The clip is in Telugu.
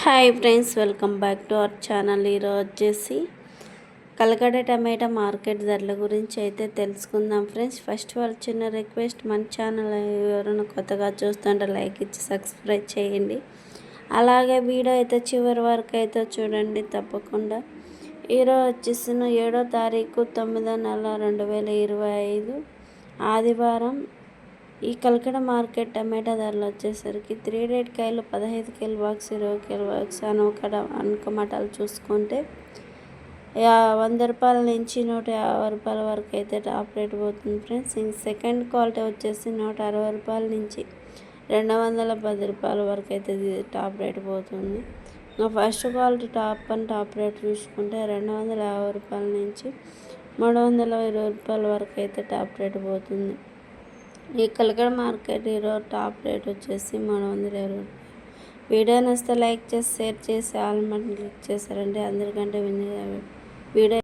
Hi friends welcome back to our channel. ఈరోజు వచ్చేసి కలకడ టమాటా మార్కెట్ ధరల గురించి అయితే తెలుసుకుందాం ఫ్రెండ్స్. ఫస్ట్ వాళ్ళు చిన్న రిక్వెస్ట్ మన ఛానల్ ఎవరైనా కొత్తగా చూస్తుంటే లైక్ ఇచ్చి సబ్స్క్రైబ్ చేయండి. అలాగే వీడియో అయితే చివరి వరకు అయితే చూడండి తప్పకుండా. ఈరోజు వచ్చేసిన ఏడో తారీఖు తొమ్మిదో నెల రెండు వేల ఇరవై ఐదు ఆదివారం ఈ కలకడ మార్కెట్ టమాటా ధరలు వచ్చేసరికి త్రీ రేట్ కాయలు పదహైదు కేలు బాక్స్ ఇరవై కేలు బాక్స్ అనొకడ అనుకమటాలు చూసుకుంటే వంద రూపాయల నుంచి నూట యాభై రూపాయల వరకు అయితే టాప్ రేట్ పోతుంది ఫ్రెండ్స్. ఇంక సెకండ్ క్వాలిటీ వచ్చేసి నూట అరవై రూపాయల నుంచి రెండు వందల పది రూపాయల వరకు అయితే టాప్ రేట్ పోతుంది. ఇంకా first quality top and top rate చూసుకుంటే రెండు వందల యాభై రూపాయల నుంచి మూడు వందల ఇరవై రూపాయల వరకు అయితే టాప్ రేట్ పోతుంది. ఈ కలకడ మార్కెట్ ఈరోజు టాప్ రేట్ వచ్చేసి మూడు వందల ఇరవై వీడియో నచ్చితే లైక్ చేసి షేర్ చేసి ఆల్ బటన్ క్లిక్ చేశారంటే అందరికంటే వీడియో